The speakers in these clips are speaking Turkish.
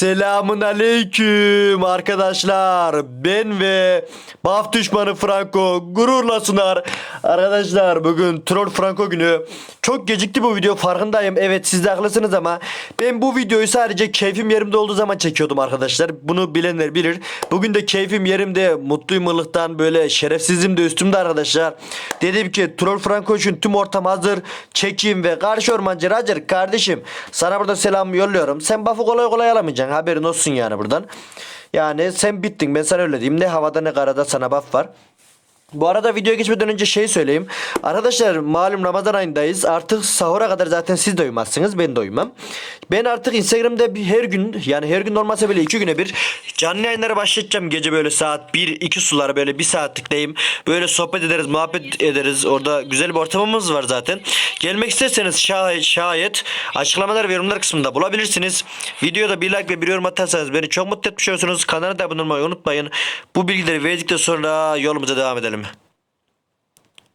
Selamun aleyküm arkadaşlar. Ben ve Baf düşmanı Franco gururla sunar. Arkadaşlar bugün Troll Franco günü. Çok gecikti bu video farkındayım. Evet siz de haklısınız ama ben bu videoyu sadece keyfim yerimde olduğu zaman çekiyordum arkadaşlar. Bunu bilenler bilir. Bugün de keyfim yerimde mutluyum ılıktan böyle şerefsizim de üstümde arkadaşlar. Dedim ki Troll Franco için tüm ortam hazır. Çekeyim ve karşı ormancı Roger kardeşim sana burada selam yolluyorum. Sen buff'ı kolay kolay alamayacaksın haberin olsun yani buradan. Yani sen bittin ben sana öyle diyeyim. Ne havada ne karada sana buff var. Bu arada videoya geçmeden önce şey söyleyeyim. Arkadaşlar malum Ramazan ayındayız. Artık sahura kadar zaten siz de. Ben de. Ben artık Instagram'da bir her gün yani her gün olmasa bile iki güne bir canlı yayınlara başlayacağım. Gece böyle saat 1-2 sulara böyle bir saatlikteyim. Böyle sohbet ederiz, muhabbet ederiz. Orada güzel bir ortamımız var zaten. Gelmek isterseniz şayet, şayet açıklamalar ve yorumlar kısmında bulabilirsiniz. Videoda bir like ve bir yorum atarsanız beni çok mutlu etmiş olursunuz. Kanala da abone olmayı unutmayın. Bu bilgileri verdikten sonra yolumuza devam edelim.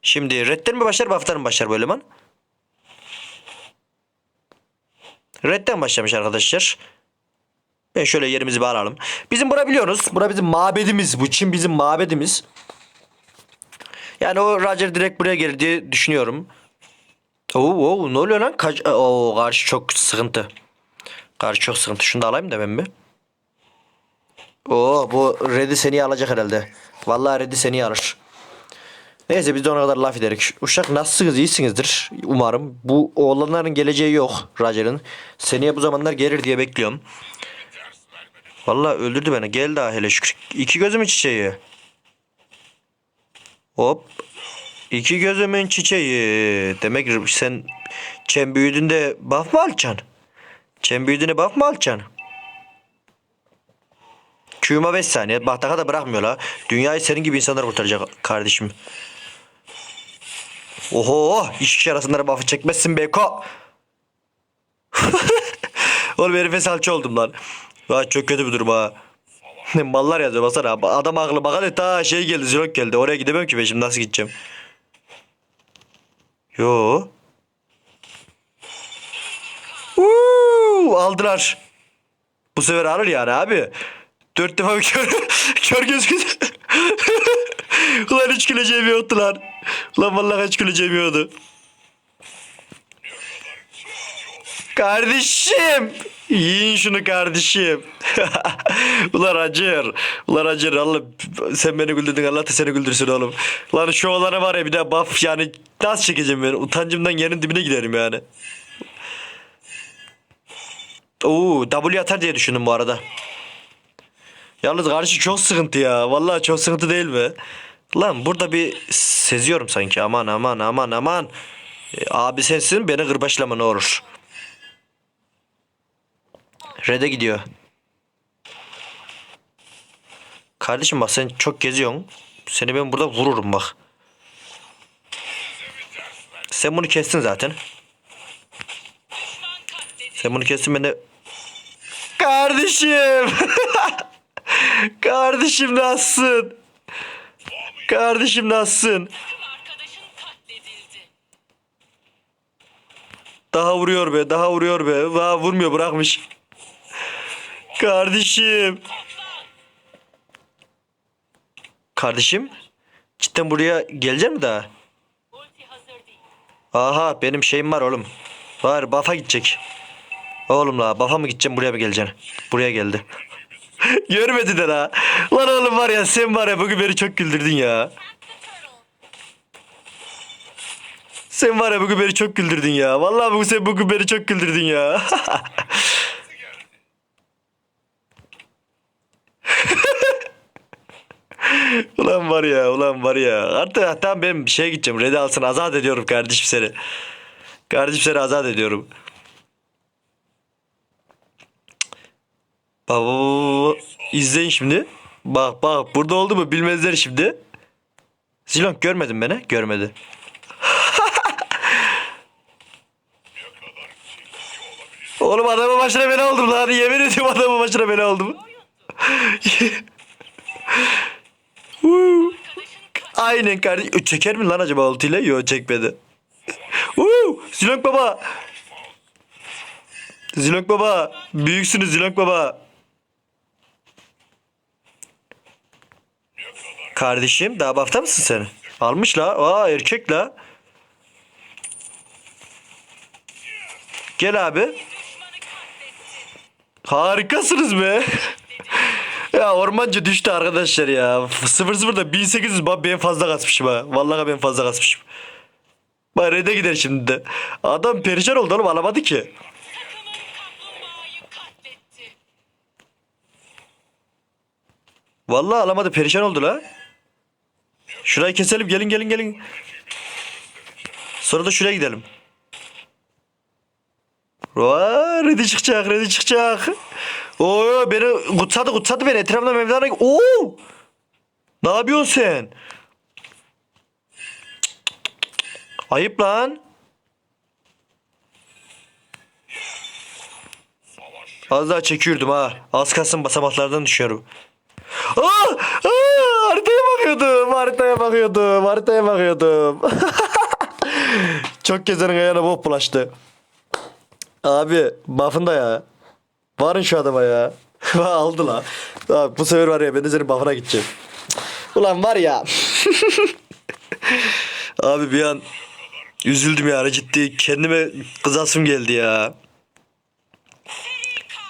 Şimdi redden mi başlar buff'tan mı başlar böyle man? Redden başlamış arkadaşlar. Ben şöyle yerimizi bir alalım. Bizim bura biliyorsunuz. Bura bizim mabedimiz. Bu Çin bizim mabedimiz. Yani o Roger direkt buraya gelir diye düşünüyorum. Oo, oo ne oluyor lan? Kaç Oo karşı çok sıkıntı. Karşı çok sıkıntı. Şunu da alayım da ben bir. Oo bu Red'i seni alacak herhalde. Vallahi Red'i seni alır. Neyse biz de ona kadar laf ederek. Uşak nasılsınız iyisinizdir umarım. Bu oğlanların geleceği yok Roger'ın. Seneye bu zamanlar gelir diye bekliyorum. Vallahi öldürdü beni. Gel daha hele şükür. İki gözümün çiçeği. Hop. İki gözümün çiçeği. Demek sen çem büyüdüğünde buff mı alacaksın? Çem büyüdüğünde buff mı alacaksın? Q'ma 5 saniye. Bahtaka da bırakmıyor la. Dünyayı senin gibi insanlar kurtaracak kardeşim. Oho! İş kişi arasında buff'ı çekmezsin Beko. Oğlum herife salça oldum lan. Vay çok kötü bir durum ha. Mallar yazıyor basana. Adam aklı bak hadi ta şey geldi Zilok geldi. Oraya gidemem ki ben şimdi nasıl gideceğim? Yo. Uuu, aldılar. Bu sefer alır yani abi. Dört defa kör, kör gözüküyor. Ulan hiç güleceğim yoktu lan. Ulan vallahi hiç güleceğim yoktu. Kardeşim. Yiyin şunu kardeşim. Ulan Roger. Ulan Roger Allah sen beni güldürdün Allah da seni güldürsün oğlum. Lan şu olana var ya bir de buff yani nasıl çekeceğim ben utancımdan yerin dibine giderim yani. Oo W atar diye düşündüm bu arada. Yalnız karşı çok sıkıntı ya. Vallahi çok sıkıntı değil mi? Lan burada bir seziyorum sanki. Aman aman aman aman. E, abi sensin beni kırbaçlama ne olur. Red'e gidiyor. Kardeşim bak sen çok geziyorsun. Seni ben burada vururum bak. Sen bunu kestin zaten. Sen bunu kestin ben de... Kardeşim! Kardeşim nasılsın? Kardeşim nasılsın? Daha vuruyor be, daha vuruyor be. Daha vurmuyor, bırakmış. Kardeşim. Kardeşim? Cidden buraya gelecek mi daha? Aha benim şeyim var oğlum. Var Bafa gidecek. Oğlum la Bafa mı gideceğim buraya mı geleceksin? Buraya geldi. Görmedi de la. Lan oğlum var ya sen var ya bugün beni çok güldürdün ya. Sen var ya bugün beni çok güldürdün ya. Vallahi bugün sen bugün beni çok güldürdün ya. ulan var ya ulan var ya. Artık hatta ben bir şeye gideceğim. Red'i alsın azat ediyorum kardeşim seni. Kardeşim seni azat ediyorum. Bak, bak. İzleyin şimdi. Bak bak burada oldu mu bilmezler şimdi. Zilong görmedin beni? Görmedi. Oğlum adamın başına bela oldum lan. Yemin ediyorum adamın başına bela oldum. Aynen kardeşim. Çeker mi lan acaba ultiyle? Yok çekmedi. Woo. Zilong baba. Zilong baba. Büyüksünüz Zilong baba. Kardeşim daha bafta mısın sen? Almış la. Aa erkek la. Gel abi. Harikasınız be. ya ormancı düştü arkadaşlar ya. 0-0'da 1800 bak ben fazla kasmışım ha. Vallahi ben fazla kasmışım. Bak red'e gider şimdi de. Adam perişan oldu oğlum alamadı ki. Vallahi alamadı perişan oldu la. Şurayı keselim gelin gelin gelin. Sonra da şuraya gidelim. Vaa redi çıkacak redi çıkacak. Oo beni kutsadı kutsadı beni etrafımda mevlana. Oo. Ne yapıyorsun sen? Ayıp lan. Az daha çekiyordum ha. Az kalsın basamaklardan düşüyorum. Aa, aa, haritaya bakıyordum, haritaya bakıyordum, haritaya bakıyordum. Çok gezenin ayağına bok bulaştı. Abi buff'ında ya. Varın şu adama ya. Aldı la. Abi, bu sefer var ya ben de senin buff'ına gideceğim. Ulan var ya. Abi bir an üzüldüm ya ciddi. Kendime kızasım geldi ya.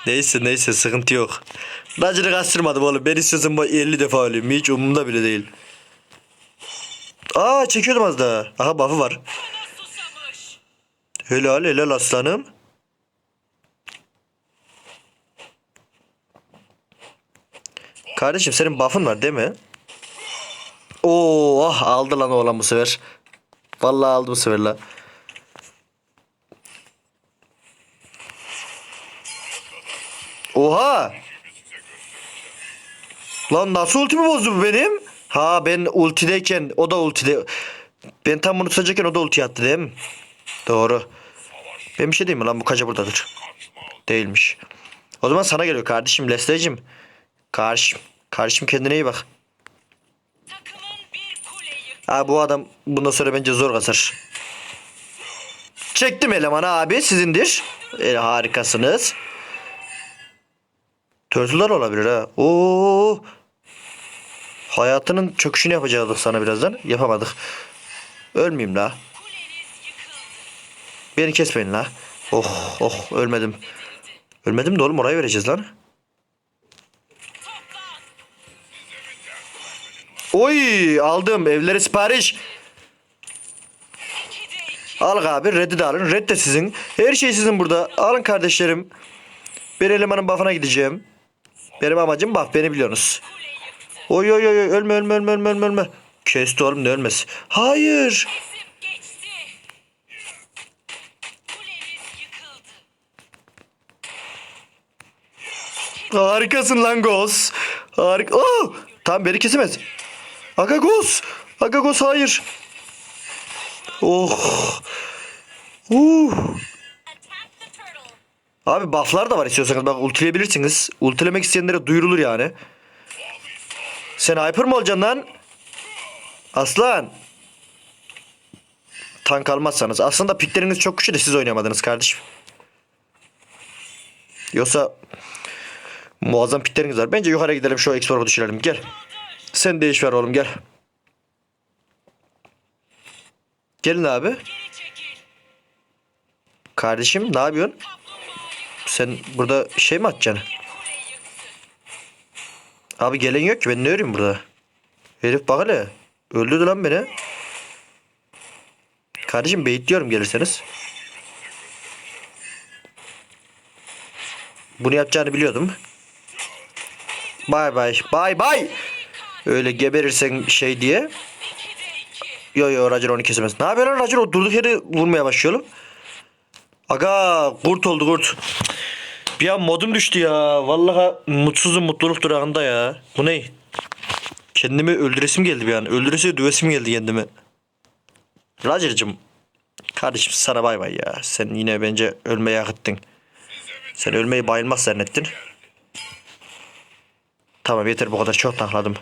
Neyse neyse sıkıntı yok. Racını kastırmadım oğlum. Ben istiyorsam bu 50 defa öleyim. Hiç umurumda bile değil. Aa çekiyordum az daha. Aha buff'ı var. Helal helal aslanım. Kardeşim senin buff'ın var değil mi? Oo ah, aldı lan oğlan bu sefer. Vallahi aldı bu sefer la. Oha! Lan nasıl ultimi bozdu bu benim? Ha ben ultideyken o da ultide. Ben tam bunu tutacakken o da ulti attı değil mi? Doğru. Ben bir şey diyeyim mi lan bu kaca buradadır. Değilmiş. O zaman sana geliyor kardeşim Leslie'cim. Kardeşim. Kardeşim kendine iyi bak. Ha bu adam bundan sonra bence zor kasar. Çektim elemanı abi sizindir. E, harikasınız. Turtle'lar olabilir ha. Oo. Hayatının çöküşünü yapacaktık sana birazdan. Yapamadık. Ölmeyeyim la. Beni kesmeyin la. Oh oh ölmedim. Ölmedim de oğlum oraya vereceğiz lan. Oy aldım evlere sipariş. Al abi reddi de alın. Red de sizin. Her şey sizin burada. Alın kardeşlerim. Bir elemanın buff'ına gideceğim. Benim amacım buff beni biliyorsunuz. Oy oy oy ölme ölme ölme ölme ölme ölme. Kesti oğlum ne ölmez. Hayır. Harikasın lan Ghost. Harika. Oh! Tamam beni kesemez. Aga Ghost. Aga Ghost hayır. Oh. Uh. Abi bufflar da var istiyorsanız bak ultileyebilirsiniz. Ultilemek isteyenlere duyurulur yani. Sen hyper mı olacaksın lan? Aslan. Tank almazsanız. Aslında pikleriniz çok güçlü de siz oynayamadınız kardeşim. Yoksa muazzam pikleriniz var. Bence yukarı gidelim şu explorer'ı düşürelim. Gel. Sen değiş ver oğlum gel. Gelin abi. Kardeşim ne yapıyorsun? Sen burada şey mi atacaksın? Abi gelen yok ki ben ne öreyim burada? Herif bak hele. Öldürdü lan beni. Kardeşim beyitliyorum gelirseniz. Bunu yapacağını biliyordum. Bay bay. Bay bay. Öyle geberirsen şey diye. Yo yo Roger onu kesemez. Ne yapıyor lan Roger? O durduk yere vurmaya başlıyor oğlum. Aga kurt oldu kurt. Bir an modum düştü ya. Vallahi mutsuzum mutluluk durağında ya. Bu ne? Kendimi öldüresim geldi bir an. Öldürese düvesim geldi kendimi. Roger'cım. Kardeşim sana bay bay ya. Sen yine bence ölmeyi hak ettin. Sen ölmeyi bayılmaz zannettin. Tamam yeter bu kadar çok takladım.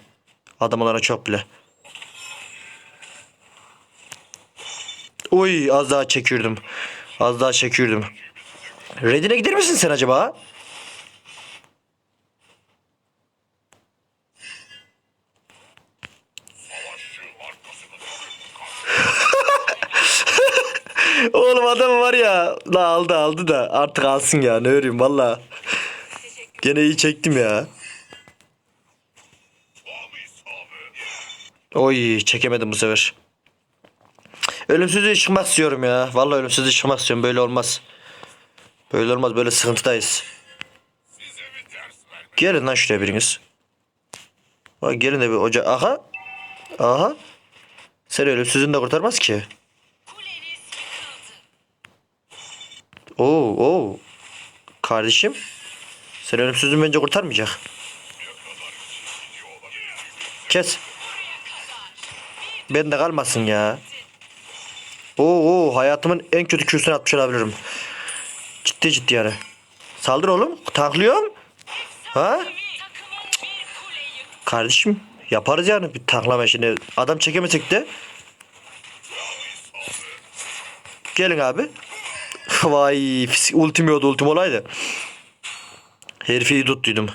Adam olana çok bile. Uy az daha çekiyordum. Az daha çekiyordum. Redine gider misin sen acaba? Oğlum adam var ya. La aldı aldı da artık alsın ya ne öreyim valla. Gene iyi çektim ya. Oy çekemedim bu sefer. Ölümsüzlüğe çıkmak istiyorum ya. Vallahi ölümsüzlüğe çıkmak istiyorum. Böyle olmaz. Böyle olmaz. Böyle sıkıntıdayız. Gelin lan şuraya biriniz. Bak gelin de bir oca. Aha. Aha. Sen ölümsüzlüğünü de kurtarmaz ki. Oo, oo. Kardeşim. Sen ölümsüzlüğün bence kurtarmayacak. Kes. Ben de kalmasın ya. Oo, oo hayatımın en kötü kürsüne atmış olabilirim. Ciddi ciddi yani. Saldır oğlum. Tanklıyorum. Ha? Kardeşim yaparız yani bir taklama şimdi. Adam çekemesek de. Gelin abi. Vay ultim yoktu ultim olaydı. Herifi iyi tuttuydum.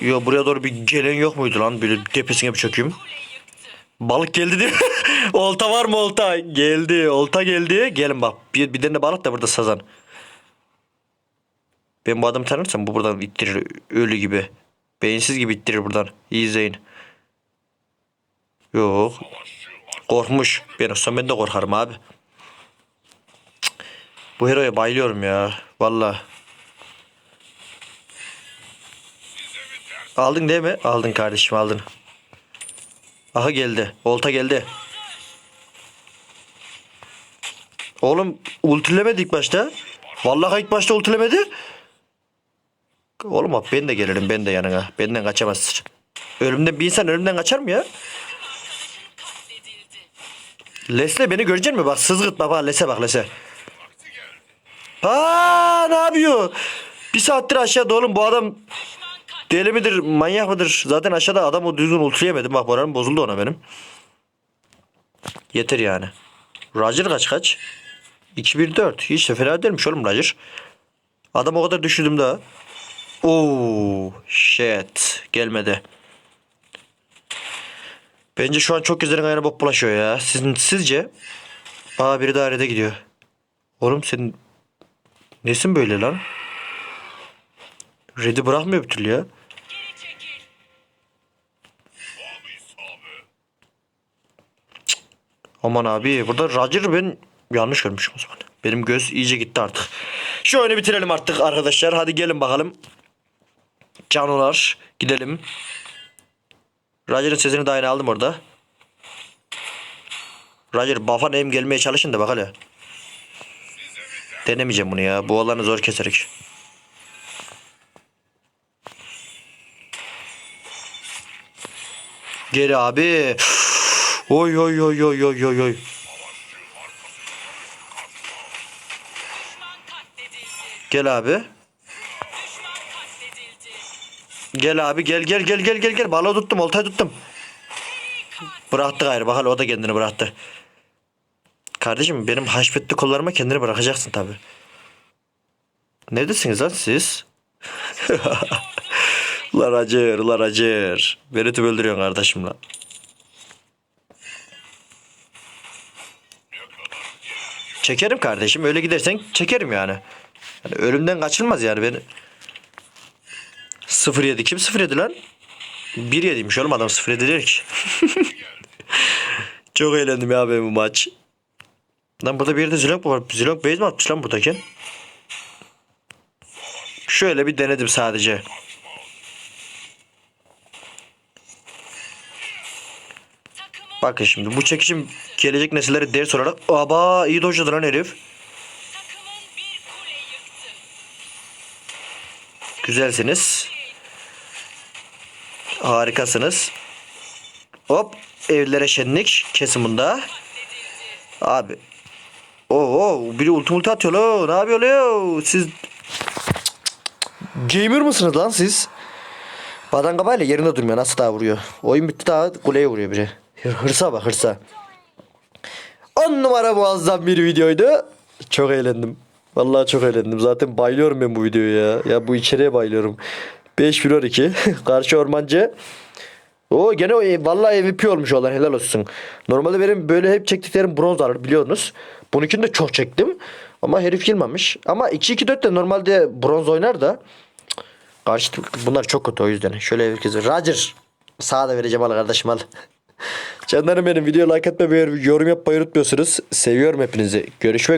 Yo buraya doğru bir gelen yok muydu lan? Böyle tepesine bir çökeyim. Balık geldi mi? olta var mı olta? Geldi. Olta geldi. Gelin bak. Bir, bir tane balık da burada sazan. Ben bu adamı tanırsam bu buradan ittirir. Ölü gibi. Beyinsiz gibi ittirir buradan. İyi izleyin. Yok. Korkmuş. Ben olsam ben de korkarım abi. Bu heroya bayılıyorum ya. Valla. Aldın değil mi? Aldın kardeşim aldın. Aha geldi. Olta geldi. Oğlum ultilemedi ilk başta. Vallahi ilk başta ultilemedi. Oğlum bak ben de gelirim ben de yanına. Benden kaçamazsın. Ölümden bir insan ölümden kaçar mı ya? Lesle beni görecek mi? Bak sızgıt baba Lese bak Lese. Aa ne yapıyor? Bir saattir aşağıda oğlum bu adam deli midir manyak mıdır? Zaten aşağıda adam o düzgün ultileyemedim. Bak moralim bozuldu ona benim. Yeter yani. Roger kaç kaç? 2-1-4. Hiç de fena değilmiş oğlum Roger. Adam o kadar düşürdüm daha. Oo, shit. Gelmedi. Bence şu an çok güzel ayağına bok bulaşıyor ya. Sizin, sizce? Aa biri dairede gidiyor. Oğlum senin nesin böyle lan? Red'i bırakmıyor bir türlü ya. Aman abi burada Roger ben yanlış görmüşüm o zaman. Benim göz iyice gitti artık. Şu oyunu bitirelim artık arkadaşlar. Hadi gelin bakalım. Canolar gidelim. Roger'ın sesini daha aldım orada. Roger buff'a neyim gelmeye çalışın da bak. Denemeyeceğim bunu ya. Bu alanı zor keserek. Geri abi. Oy oy oy oy oy oy oy. Gel abi. Gel abi gel gel gel gel gel gel. Balığı tuttum oltayı tuttum. Bıraktı gayrı bak o da kendini bıraktı. Kardeşim benim haşmetli kollarıma kendini bırakacaksın tabi. Neredesiniz lan siz? Ulan acır ulan acır. Tüm öldürüyorsun kardeşim lan. Çekerim kardeşim öyle gidersen çekerim yani. Yani ölümden kaçılmaz yani beni. 0-7 kim 0-7 lan? 1-7'ymiş oğlum adam 0-7 değil ki. Çok eğlendim ya ben bu maç. Lan burada bir yerde Zilong var. Zilong base mi atmış lan buradaki? Şöyle bir denedim sadece. Bakın şimdi bu çekişim gelecek nesillere ders olarak. Aba iyi dojladı lan herif. Güzelsiniz. Harikasınız. Hop evlere şenlik kesin bunda. Abi. Oo biri ulti multi atıyor lo. Ne yapıyor lo? Siz Gamer mısınız lan siz? Badangabayla yerinde durmuyor. Nasıl daha vuruyor? Oyun bitti daha kuleye vuruyor biri. Hır- Hırsa bak hırsa. 10 numara muazzam bir videoydu. Çok eğlendim. Vallahi çok eğlendim. Zaten bayılıyorum ben bu videoya ya. Ya bu içeriye bayılıyorum. 5 1 12 karşı ormancı. O gene o, e, vallahi MVP olmuş olan helal olsun. Normalde benim böyle hep çektiklerim bronz alır biliyorsunuz. Bununkini de çok çektim. Ama herif girmemiş. Ama 2-2-4 de normalde bronz oynar da. Karşı bunlar çok kötü o yüzden. Şöyle herkese. Roger. Sağa da vereceğim al kardeşim al. Canlarım benim video like atmayı yorum yapmayı unutmuyorsunuz. Seviyorum hepinizi. Görüşmek